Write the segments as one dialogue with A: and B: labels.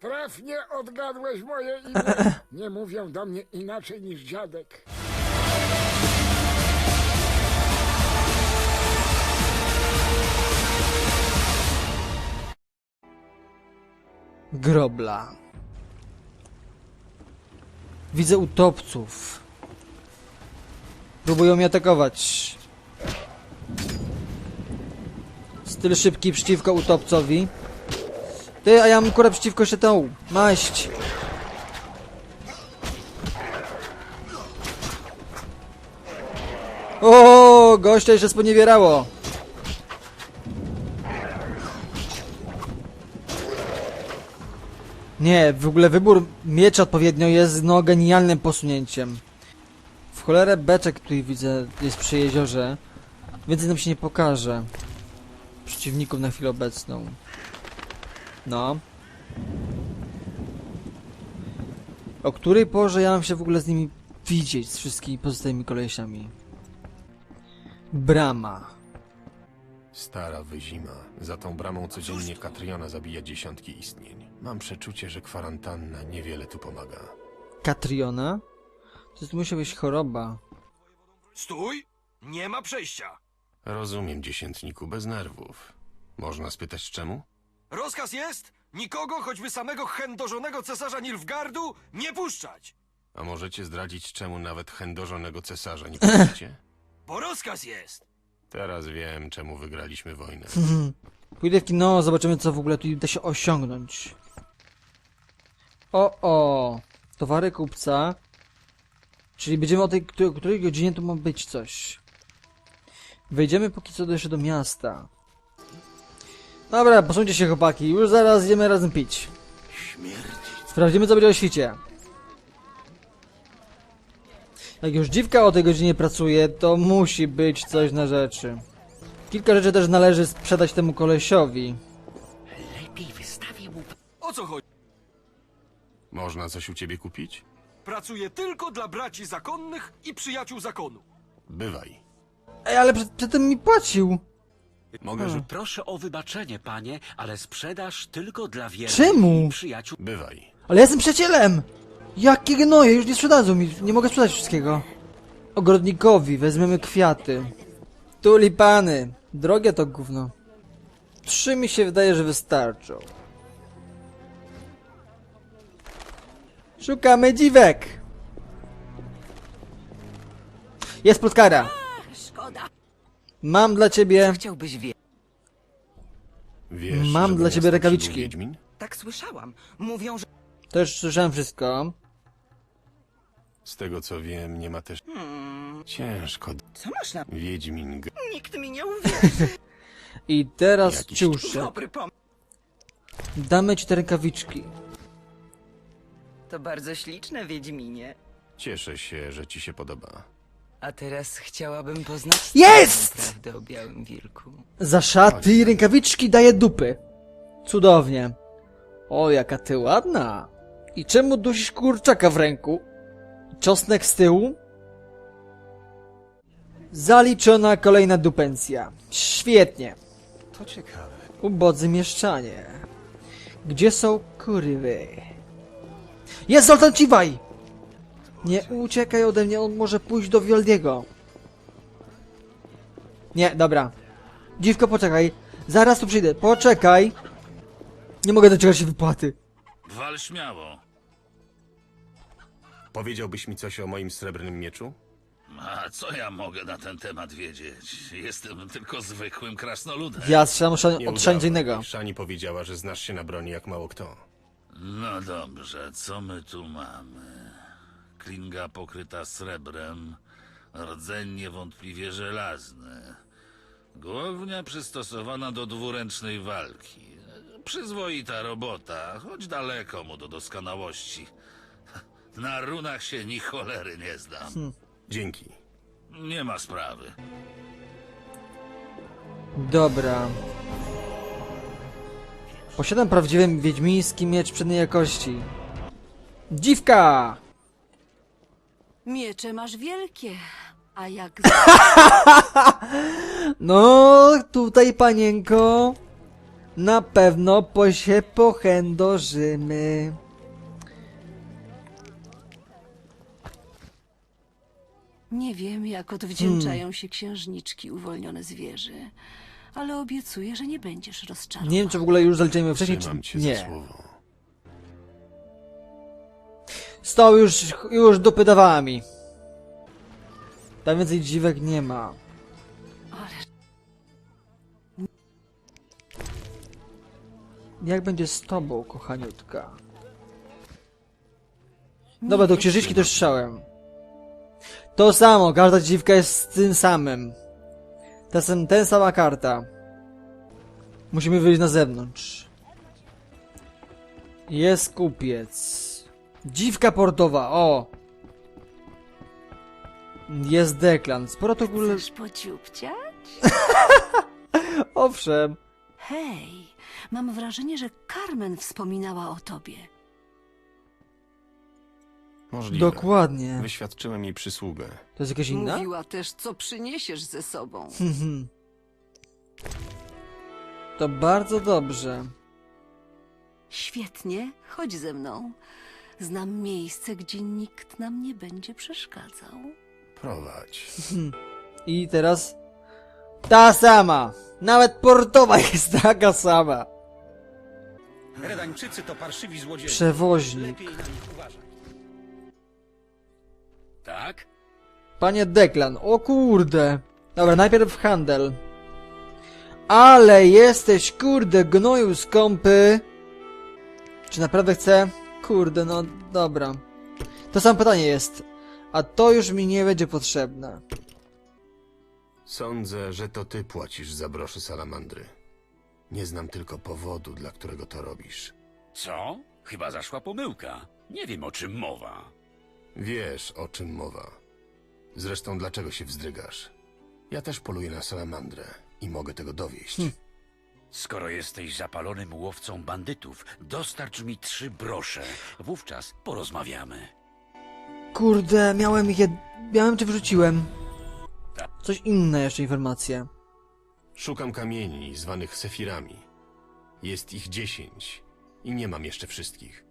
A: Trafnie odgadłeś moje imię. Nie mówią do mnie inaczej niż dziadek.
B: Grobla. Widzę utopców. Próbują mnie atakować. Styl szybki przeciwko utopcowi. Ty, a ja mam kurę przeciwko jeszcze tą. Maść. O, gościa jeszcze sponiewierało. Nie, w ogóle wybór miecza odpowiednio jest no genialnym posunięciem. W cholerę beczek tutaj widzę jest przy jeziorze. Więcej nam się nie pokaże. Przeciwników na chwilę obecną. No. O której porze ja mam się w ogóle z nimi widzieć, z wszystkimi pozostałymi kolesiami? Brama.
C: Stara wyzima. Za tą bramą codziennie Katriona zabija dziesiątki istnień. Mam przeczucie, że kwarantanna niewiele tu pomaga.
B: Katriona? To jest musiała być choroba.
D: Stój! Nie ma przejścia!
C: Rozumiem, dziesiętniku, bez nerwów. Można spytać czemu?
D: Rozkaz jest nikogo, choćby samego chędożonego cesarza Nilfgardu, nie puszczać!
C: A możecie zdradzić, czemu nawet chędożonego cesarza nie puścicie?
D: Bo rozkaz jest!
C: Teraz wiem, czemu wygraliśmy wojnę.
B: Pójdę w kino, zobaczymy co w ogóle tu da się osiągnąć. O, o, towary kupca. Czyli będziemy o tej, której, której godzinie tu ma być coś. Wejdziemy póki co jeszcze do miasta. Dobra, posuńcie się chłopaki, już zaraz idziemy razem pić. Sprawdzimy co będzie o świcie. Jak już dziwka o tej godzinie pracuje, to musi być coś na rzeczy. Kilka rzeczy też należy sprzedać temu kolesiowi.
D: O co chodzi?
C: Można coś u ciebie kupić?
D: Pracuję tylko dla braci zakonnych i przyjaciół zakonu.
C: Bywaj.
B: Ej, ale przed, przedtem mi płacił.
C: Mogę, że...
E: Proszę o wybaczenie, panie, ale sprzedaż tylko dla wiernych
B: Czemu?
E: i przyjaciół.
C: Bywaj.
B: Ale ja jestem przyjacielem! Jakie gnoje, już nie sprzedadzą mi, nie mogę sprzedać wszystkiego. Ogrodnikowi weźmiemy kwiaty. Tulipany. Drogie to gówno. Trzy mi się wydaje, że wystarczą. Szukamy dziwek! Jest plotkara!
F: Szkoda.
B: Mam dla ciebie...
F: Chciałbyś wie.
C: Wiesz,
B: Mam
C: że
B: dla ciebie rękawiczki.
C: Wiedźmin?
F: Tak słyszałam. Mówią, że...
B: Już słyszałem wszystko.
C: Z tego co wiem, nie ma też... Ciężko.
F: Co masz na...
C: Wiedźmin... G...
F: Nikt mi nie uwierzy.
B: I teraz
C: Jakiś
B: ciuszek.
F: Dobry pomysł.
B: Damy ci te rękawiczki.
F: To bardzo śliczne, Wiedźminie.
C: Cieszę się, że ci się podoba.
F: A teraz chciałabym poznać...
B: Jest!
F: całą prawdę o Białym Wilku.
B: Za szaty i rękawiczki daje dupy. Cudownie. O, jaka ty ładna. I czemu dusisz kurczaka w ręku? Czosnek z tyłu? Zaliczona kolejna dupencja. Świetnie.
C: To ciekawe.
B: Ubodzy mieszczanie. Gdzie są kurwy? Jest Zoltan Ciwaj! Nie uciekaj ode mnie, on może pójść do Wioldiego. Nie, dobra. Dziwko, poczekaj. Zaraz tu przyjdę. Poczekaj. Nie mogę doczekać się wypłaty.
G: Wal śmiało.
C: Powiedziałbyś mi coś o moim srebrnym mieczu?
G: A co ja mogę na ten temat wiedzieć? Jestem tylko zwykłym krasnoludem.
B: Ja strzelam szan-
C: Nie
B: od szans innego.
C: Szani powiedziała, że znasz się na broni jak mało kto.
G: No dobrze, co my tu mamy? Klinga pokryta srebrem, rdzeń niewątpliwie żelazny. Głownia przystosowana do dwuręcznej walki. Przyzwoita robota, choć daleko mu do doskonałości. Na runach się ni cholery nie znam.
C: Dzięki.
G: Nie ma sprawy.
B: Dobra. Posiadam prawdziwy wiedźmiński miecz przedniej jakości. Dziwka!
H: Miecze masz wielkie, a jak
B: No, tutaj panienko. Na pewno po się pochędożymy.
H: Nie wiem, jak odwdzięczają się księżniczki uwolnione z wieży, ale obiecuję, że nie będziesz rozczarowany.
B: Nie wiem, czy w ogóle już zaliczymy wcześniej, czy
C: Trzymam cię
B: nie.
C: za słowo.
B: Stał już, już dupy dawała mi. Tam więcej dziwek nie ma. Jak będzie z tobą, kochaniutka? Dobra, do księżyczki też strzałem. To samo, każda dziwka jest z tym samym. Ta sam, ten sama karta. Musimy wyjść na zewnątrz. Jest kupiec. Dziwka portowa, o! Jest deklan. Sporo to ogóle...
H: Chcesz pociupciać?
B: Owszem.
H: Hej, mam wrażenie, że Carmen wspominała o tobie.
C: Możliwe.
B: Dokładnie.
C: Wyświadczyłem jej przysługę.
B: To jest jakaś inna?
H: Mówiła też, co przyniesiesz ze sobą.
B: Mhm. To bardzo dobrze.
H: Świetnie, chodź ze mną. Znam miejsce, gdzie nikt nam nie będzie przeszkadzał.
C: Prowadź.
B: I teraz ta sama. Nawet portowa jest taka sama.
E: Redańczycy to parszywi złodzieje.
B: Przewoźnik.
E: Lepiej na nich uważać. Tak?
B: Panie Deklan, o kurde. Dobra, najpierw handel. Ale jesteś, kurde, gnoju skąpy. Czy naprawdę chcę? Kurde, no dobra. To samo pytanie jest. A to już mi nie będzie potrzebne.
C: Sądzę, że to ty płacisz za broszy salamandry. Nie znam tylko powodu, dla którego to robisz.
G: Co? Chyba zaszła pomyłka. Nie wiem o czym mowa.
C: Wiesz, o czym mowa. Zresztą, dlaczego się wzdrygasz? Ja też poluję na salamandrę i mogę tego dowieść.
G: Skoro jesteś zapalonym łowcą bandytów, dostarcz mi trzy brosze. Wówczas porozmawiamy.
B: Kurde, miałem je... Miałem czy wrzuciłem? Coś inne jeszcze informacje.
C: Szukam kamieni zwanych sefirami. Jest ich dziesięć i nie mam jeszcze wszystkich.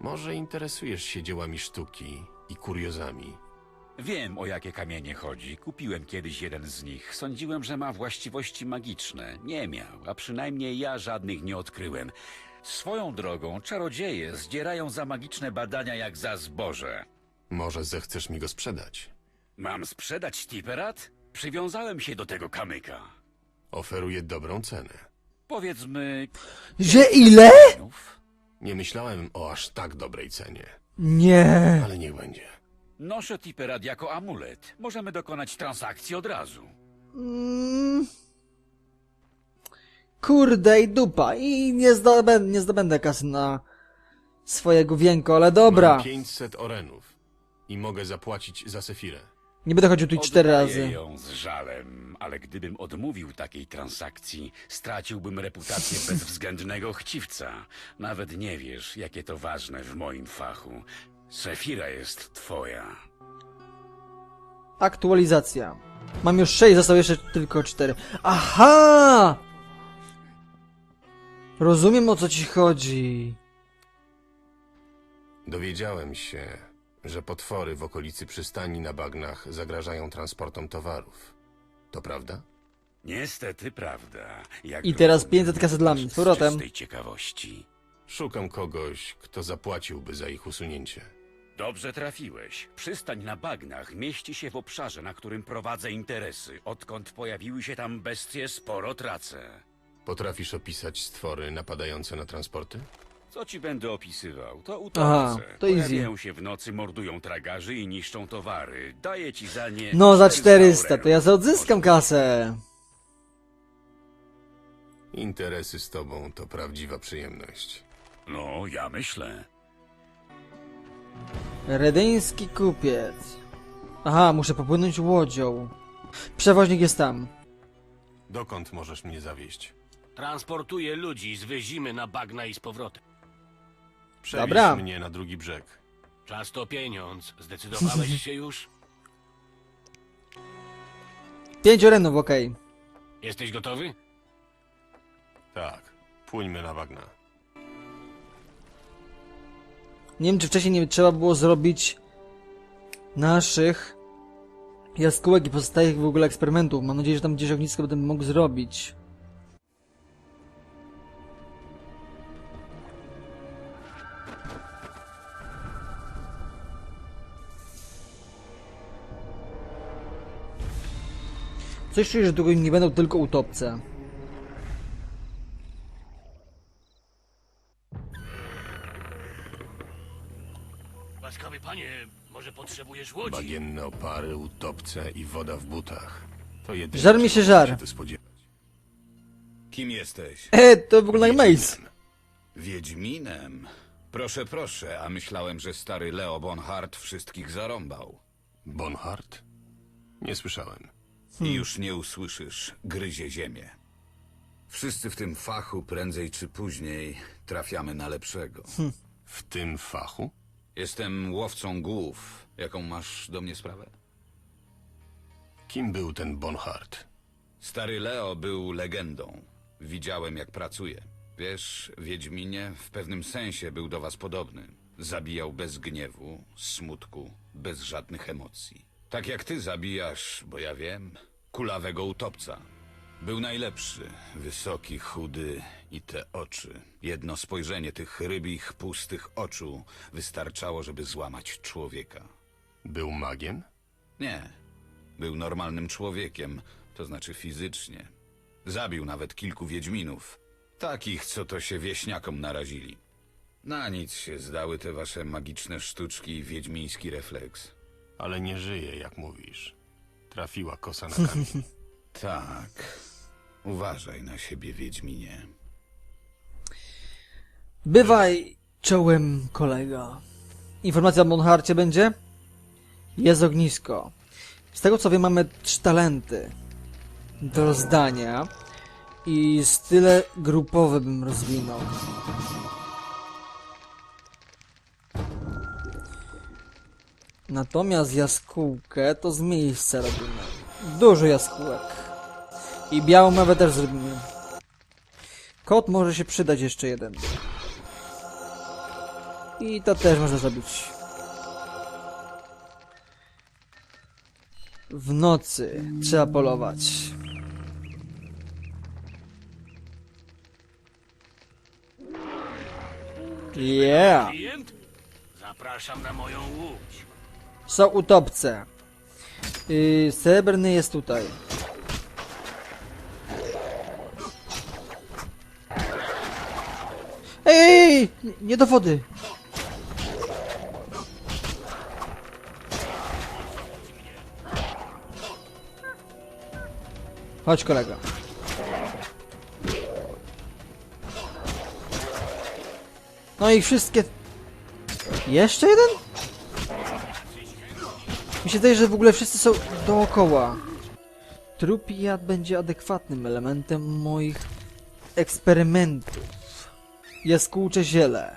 C: Może interesujesz się dziełami sztuki i kuriozami.
I: Wiem, o jakie kamienie chodzi. Kupiłem kiedyś jeden z nich. Sądziłem, że ma właściwości magiczne. Nie miał, a przynajmniej ja żadnych nie odkryłem. Swoją drogą, czarodzieje zdzierają za magiczne badania jak za zboże.
C: Może zechcesz mi go sprzedać?
I: Mam sprzedać Tiperat? Przywiązałem się do tego kamyka.
C: Oferuję dobrą cenę.
I: Powiedzmy...
B: Że ile?
C: Nie myślałem o aż tak dobrej cenie,
B: Nie.
C: ale niech będzie.
I: Noszę Tiperat jako amulet. Możemy dokonać transakcji od razu.
B: Mm. Kurde i dupa. I nie zdobędę, nie zdobędę kasy na swojego wienko, ale dobra.
C: Mam 500 orenów i mogę zapłacić za sefirę.
B: Nie będę chodził tu cztery
I: Oddaję
B: razy.
I: ją z żalem, ale gdybym odmówił takiej transakcji, straciłbym reputację bezwzględnego chciwca. Nawet nie wiesz, jakie to ważne w moim fachu. Sefira jest twoja.
B: Aktualizacja. Mam już 6, zostało jeszcze tylko 4. Aha! Rozumiem o co ci chodzi.
C: Dowiedziałem się, że potwory w okolicy przystani na bagnach zagrażają transportom towarów. To prawda?
I: Niestety, prawda. Jak
B: I teraz
I: rozumiem,
B: 500 kasy dla mnie, z powrotem.
I: czystej ciekawości.
C: Szukam kogoś, kto zapłaciłby za ich usunięcie.
I: Dobrze trafiłeś. Przystań na bagnach mieści się w obszarze, na którym prowadzę interesy. Odkąd pojawiły się tam bestie, sporo tracę.
C: Potrafisz opisać stwory napadające na transporty?
I: Co ci będę opisywał? To
B: Aha,
I: utowce.
B: to easy.
I: Pojawiają się w nocy, mordują tragarzy i niszczą towary. Daję ci za nie...
B: No za 400, to ja za odzyskam kasę.
C: Interesy z tobą to prawdziwa przyjemność.
I: No, ja myślę.
B: Redyński kupiec. Aha, muszę popłynąć łodzią. Przewoźnik jest tam.
C: Dokąd możesz mnie zawieźć?
J: Transportuję ludzi z wyzimy na bagna i z powrotem.
C: Przewieź
B: Dobra.
C: mnie na drugi brzeg.
J: Czas to pieniądz. Zdecydowałeś się już?
B: Pięć orenów, okej.
J: Jesteś gotowy?
C: Tak, płyńmy na bagna.
B: Nie wiem, czy wcześniej nie trzeba było zrobić naszych jaskółek i pozostałych w ogóle eksperymentów. Mam nadzieję, że tam gdzieś ognisko będę mógł zrobić. Coś czuję, że długo nie będą tylko utopce.
J: Łodzi?
C: Bagienne opary, utopce i woda w butach. To jedyne,
B: Żar mi się
C: czego
B: żar.
C: tu spodziewać.
I: Kim jesteś?
B: E, to wygląda jak Mace.
I: Wiedźminem. Proszę, proszę, a myślałem, że stary Leo Bonhart wszystkich zarąbał.
C: Bonhart? Nie słyszałem.
I: I już nie usłyszysz, gryzie ziemię. Wszyscy w tym fachu prędzej czy później trafiamy na lepszego.
C: W tym fachu?
I: Jestem łowcą głów. Jaką masz do mnie sprawę?
C: Kim był ten Bonhart?
I: Stary Leo był legendą. Widziałem, jak pracuje. Wiesz, Wiedźminie w pewnym sensie był do was podobny. Zabijał bez gniewu, smutku, bez żadnych emocji. Tak jak ty zabijasz, bo ja wiem, kulawego utopca. Był najlepszy, wysoki, chudy i te oczy. Jedno spojrzenie tych rybich, pustych oczu wystarczało, żeby złamać człowieka.
C: Był magiem?
I: Nie. Był normalnym człowiekiem, to znaczy fizycznie. Zabił nawet kilku wiedźminów. Takich, co to się wieśniakom narazili. Na nic się zdały te wasze magiczne sztuczki i wiedźmiński refleks.
C: Ale nie żyje, jak mówisz. Trafiła kosa na kamień.
I: Tak. Uważaj na siebie, wiedźminie.
B: Bywaj czołem kolega. Informacja o Monharcie będzie? Jest ognisko. Z tego co wiem mamy trzy talenty do rozdania i style grupowe bym rozwinął. Natomiast jaskółkę to z miejsca robimy. Dużo jaskółek. I białą mewę też zrobimy. Kot może się przydać jeszcze jeden. I to też można zrobić. W nocy trzeba polować. Yeah!
J: Klient? Zapraszam na moją łódź.
B: Są utopce. Yy, srebrny jest tutaj. Ej! Nie- do wody! Chodź kolega. No i wszystkie... Jeszcze jeden? Mi się wydaje, że w ogóle wszyscy są dookoła. Trupi jad będzie adekwatnym elementem moich eksperymentów. Jaskółcze ziele.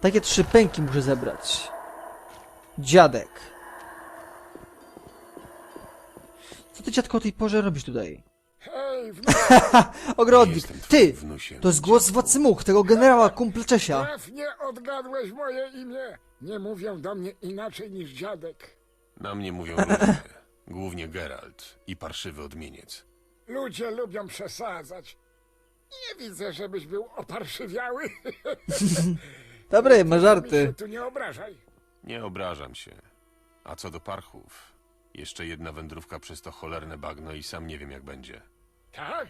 B: Takie trzy pęki muszę zebrać. Dziadek. Co ty dziadko o tej porze robisz tutaj?
A: Hej,
B: Ogrodnik.
C: Jestem
B: Ty!
C: twoim wnusiem,
B: To jest głos władcy much, tego generała kumpla Czesia.
A: trafnie odgadłeś moje imię. Nie mówią do mnie inaczej niż dziadek.
C: Na mnie mówią ludzie. Głównie Geralt i parszywy odmieniec.
A: Ludzie lubią przesadzać. Nie widzę, żebyś był oparszywiały.
B: Dobry, ma
A: Mi
B: żarty.
A: tu nie obrażaj.
C: Nie obrażam się. A co do parchów, jeszcze jedna wędrówka przez to cholerne bagno i sam nie wiem jak będzie.
A: Tak?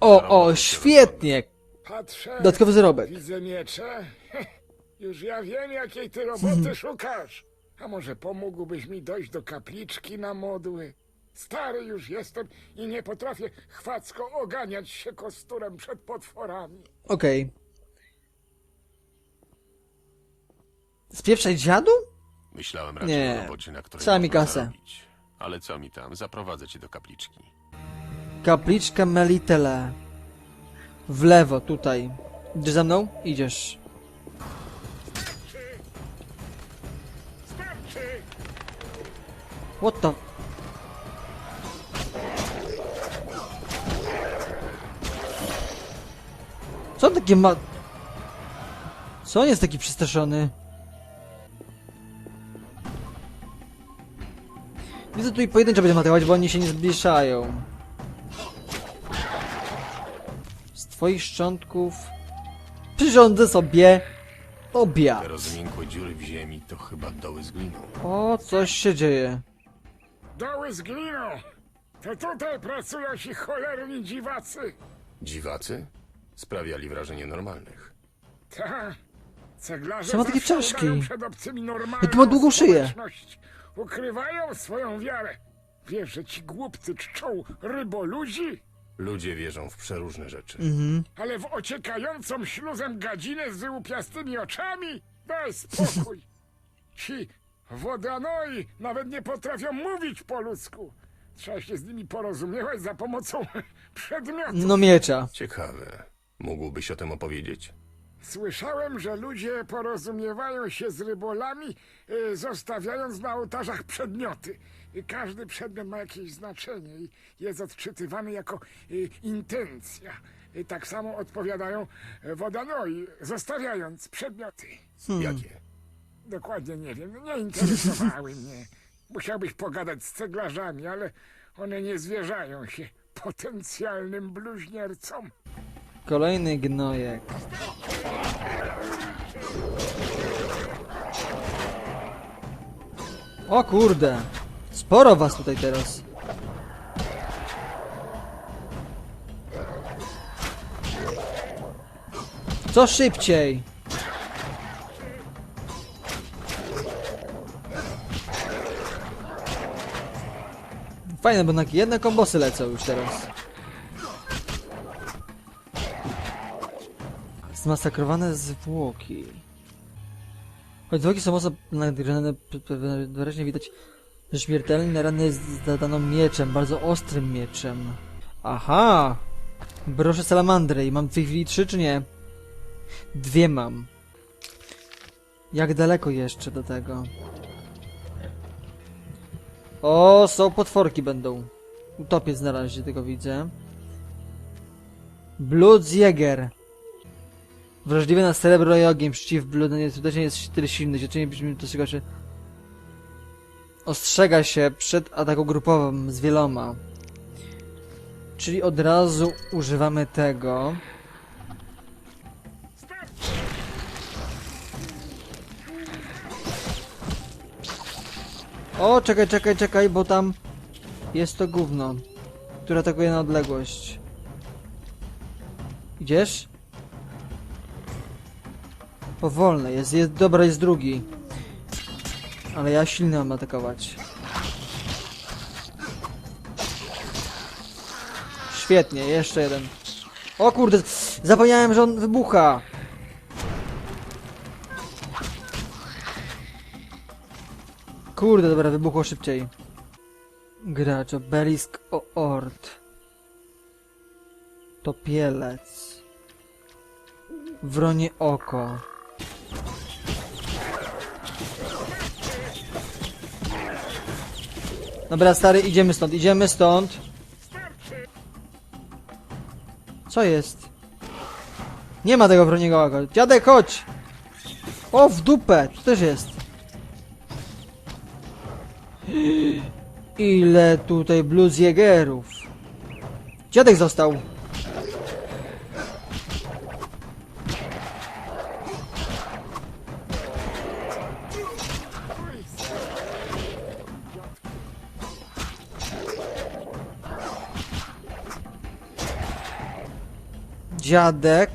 B: O, o, świetnie.
A: Patrzę.
B: Dodatkowy zarobek.
A: Widzę miecze. Już ja wiem, jakiej ty roboty szukasz. A może pomógłbyś mi dojść do kapliczki na modły? Stary już jestem i nie potrafię chwacko oganiać się kosturem przed potworami.
B: Okej. Spieprzaj dziadu?
C: Myślałem raczej
B: Nie.
C: o robocie, na której
B: Trzeba mi
C: można
B: kasę.
C: zarobić. Ale co mi tam, zaprowadzę cię do kapliczki.
B: Kapliczka Melitele. W lewo, tutaj. Idziesz za mną? Idziesz.
A: Starczy!
B: What the... Co on takie ma... Co on jest taki przestraszony? Widzę tu i pojedynczo będziemy atakować, bo oni się nie zbliżają. Z twoich szczątków... Przyrządzę sobie...
C: Te
B: Obiad.
C: rozmiękłe dziury w ziemi to chyba doły z gliną.
B: O, coś się dzieje.
A: Doły z gliną. To tutaj pracują ci cholerni dziwacy.
C: Dziwacy? Sprawiali wrażenie normalnych.
A: Ta. Ceglarze
B: Co ma takie
A: zawsze
B: czaszki?
A: udają przed obcymi normalną
B: Jaki ma długą szyję.
A: społeczność. Ukrywają swoją wiarę. Wiesz, że ci głupcy czczą ryboludzi?
C: Ludzie wierzą w przeróżne rzeczy.
A: Ale w ociekającą śluzem gadzinę z wyłupiastymi oczami? Daj spokój. Ci wodanoi nawet nie potrafią mówić po ludzku. Trzeba się z nimi porozumiewać za pomocą przedmiotów.
B: No miecza.
C: Ciekawe. Mógłbyś o tym opowiedzieć?
A: Słyszałem, że ludzie porozumiewają się z rybolami, y, zostawiając na ołtarzach przedmioty. I każdy przedmiot ma jakieś znaczenie i jest odczytywany jako y, intencja. I tak samo odpowiadają y, wodanoi, zostawiając przedmioty.
C: Jakie?
A: Dokładnie nie wiem, nie interesowały mnie. Musiałbyś pogadać z ceglarzami, ale one nie zwierzają się potencjalnym bluźniercom.
B: Kolejny gnojek. O kurde. Sporo was tutaj teraz. Co szybciej? Fajne, bo na jedne kombosy lecą już teraz. Zmasakrowane zwłoki. Choć zwłoki są mocno p- wyraźnie widać, że śmiertelne rany zadano mieczem, bardzo ostrym mieczem. Aha! Broszę salamandry i mam w tej chwili trzy czy nie? Dwie mam. Jak daleko jeszcze do tego? O, są potworki będą. Utopiec na razie, tego widzę. Bloodsjäger. Wrażliwy na srebro i ogień, przeciw bludu, nie skutecznie jest tyle silny, dziewczynie brzmi że ostrzega się przed ataką grupową z wieloma. Czyli od razu używamy tego. O, czekaj, czekaj, czekaj, bo tam jest to gówno, które atakuje na odległość. Idziesz? Powolny, jest, jest, dobra, jest drugi. Ale ja silny mam atakować. Świetnie, jeszcze jeden. O kurde, zapomniałem, że on wybucha. Kurde, dobra, wybuchło szybciej. Gracz, obelisk o. Topielec. Wronie oko. Dobra, stary, idziemy stąd, idziemy stąd. Co jest? Nie ma tego wroniego oka. Dziadek, chodź! O, w dupę! Tu też jest. Ile tutaj bluesjägerów. Dziadek został. Dziadek.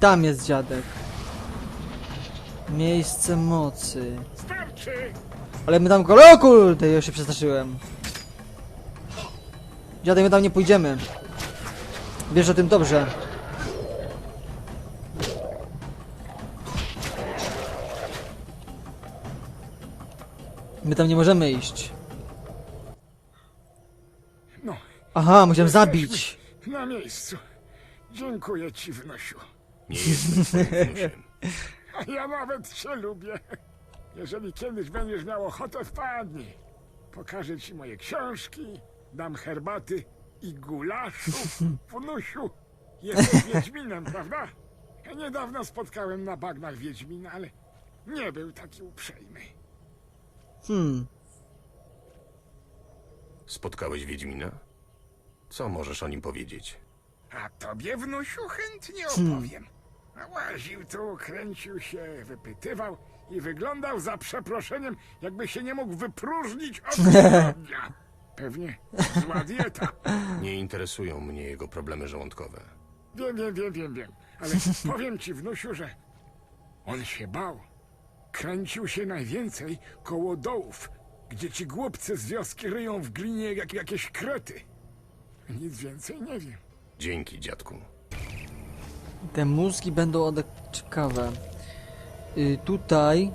B: Tam jest dziadek. Miejsce mocy. Ale my tam kole... O kurde, ja się przestraszyłem. Dziadek, my tam nie pójdziemy. Wiesz o tym dobrze. My tam nie możemy iść.
A: No,
B: Aha, musiałem zabić.
A: Na miejscu. Dziękuję ci, wnosiu.
C: Nie jestem twoim wnusiem.
A: A ja nawet cię lubię. Jeżeli kiedyś będziesz miał ochotę, wpadnij. Pokażę ci moje książki, dam herbaty i gulaszów, wnusiu. Jesteś Wiedźminem, prawda? Ja niedawno spotkałem na bagnach Wiedźmina, ale nie był taki uprzejmy.
B: Hmm.
C: Spotkałeś Wiedźmina? Co możesz o nim powiedzieć?
A: A tobie, wnusiu, chętnie opowiem. A Łaził tu, kręcił się, wypytywał i wyglądał za przeproszeniem, jakby się nie mógł wypróżnić od tygodnia. Pewnie zła dieta.
C: Nie interesują mnie jego problemy żołądkowe.
A: Wiem, wiem, wiem, wiem, wiem. Ale powiem ci, wnusiu, że on się bał. Kręcił się najwięcej koło dołów, gdzie ci głupcy z wioski ryją w glinie jak jakieś krety. Nic więcej nie wiem.
C: Dzięki, dziadku.
B: Te mózgi będą ode... ciekawe. Y, tutaj...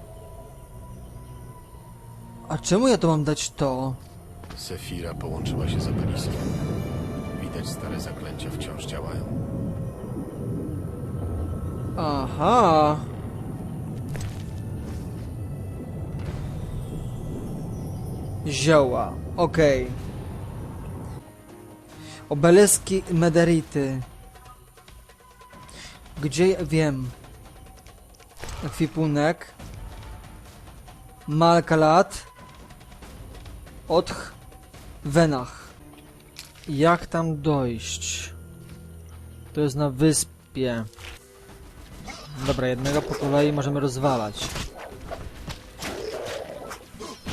B: A czemu ja to mam dać to?
C: Sefira połączyła się z obeliskiem. Widać stare zaklęcia wciąż działają.
B: Aha. Zioła. Okej. Obeliski Mederity. Gdzie wiem? Ekwipunek. Malkalat. Otch. Wenach. Jak tam dojść? To jest na wyspie. Dobra, jednego po kolei możemy rozwalać.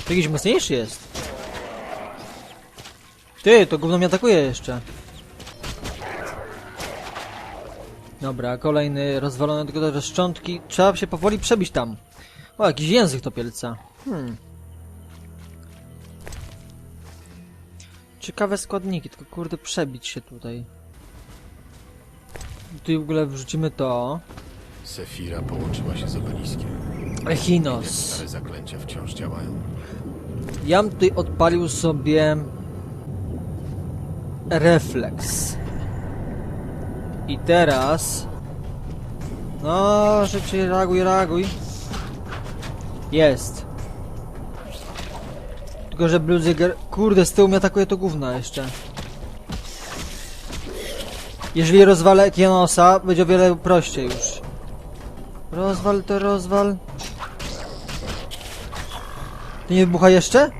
B: To jakiś mocniejszy jest. Ty, to gówno mnie atakuje jeszcze. Dobra, kolejny rozwalony tylko do szczątki. Trzeba się powoli przebić tam. O, jakiś język to pielca. Hmm. Ciekawe składniki, tylko kurde przebić się tutaj. Tu w ogóle wrzucimy to.
C: Sefira połączyła się z obeliskiem.
B: Echinos.
C: stare zaklęcia wciąż działają.
B: Ja bym tutaj odpalił sobie refleks. I teraz no, szybciej reaguj, reaguj. Jest. Tylko, że Bluziger... Kurde, z tyłu mnie atakuje to gówno jeszcze. Jeżeli rozwalę Kianosa, będzie o wiele prościej już. Rozwal to rozwal. To nie wybucha jeszcze?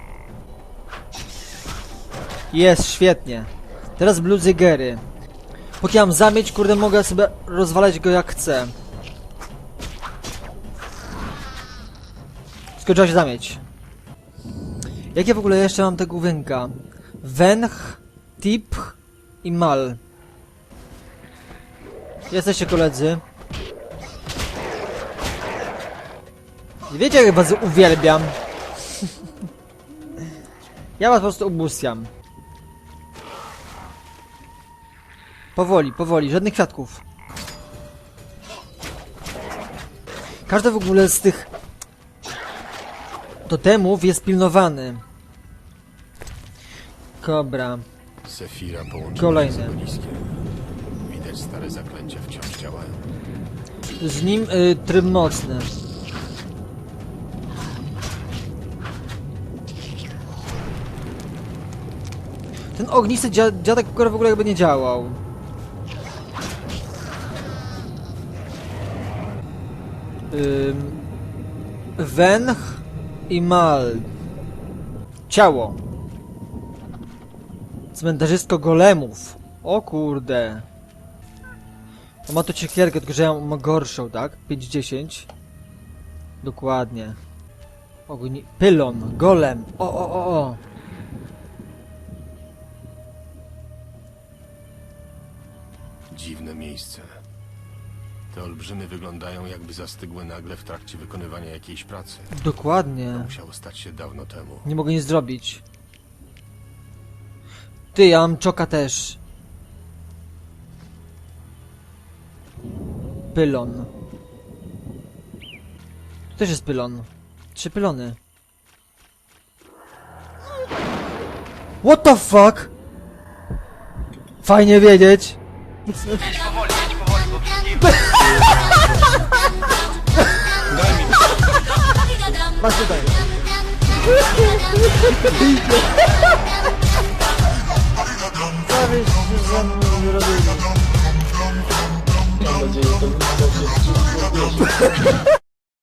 B: Jest, świetnie. Teraz Bluzigery. Póki mam zamieć, kurde, mogę sobie rozwalać go jak chcę. Skończyła się zamieć. Jakie w ogóle jeszcze mam te główynka? Wench, Tip i Mal. Jesteście koledzy. Wiecie, jak was uwielbiam. Ja was po prostu ubóstwiam. Powoli, powoli, żadnych kwiatków. Każdy w ogóle z tych totemów jest pilnowany. Kobra.
C: Sefira
B: Kolejny.
C: się z. Widać stare zaklęcia wciąż działają.
B: Z nim y, tryb nocny. Ten ognisty dzia dziadek w ogóle jakby nie działał. Ym, Wench i Mal. Ciało. Cmentarzystko golemów. O kurde. On ma to ciekierkę, tylko że ja mam gorszą, tak? 5-10. Dokładnie. Ogni... Pylon, golem. O, o, o, o.
C: Dziwne miejsce. Te olbrzymy wyglądają jakby zastygły nagle w trakcie wykonywania jakiejś pracy.
B: Dokładnie.
C: Musiało stać się dawno temu.
B: Nie mogę nic zrobić. Ty, ja mam czoka też. Pylon. Tu też jest pylon. Trzy pylony. What the fuck? Fajnie wiedzieć. Tutaj. Prawie
K: ze mną nie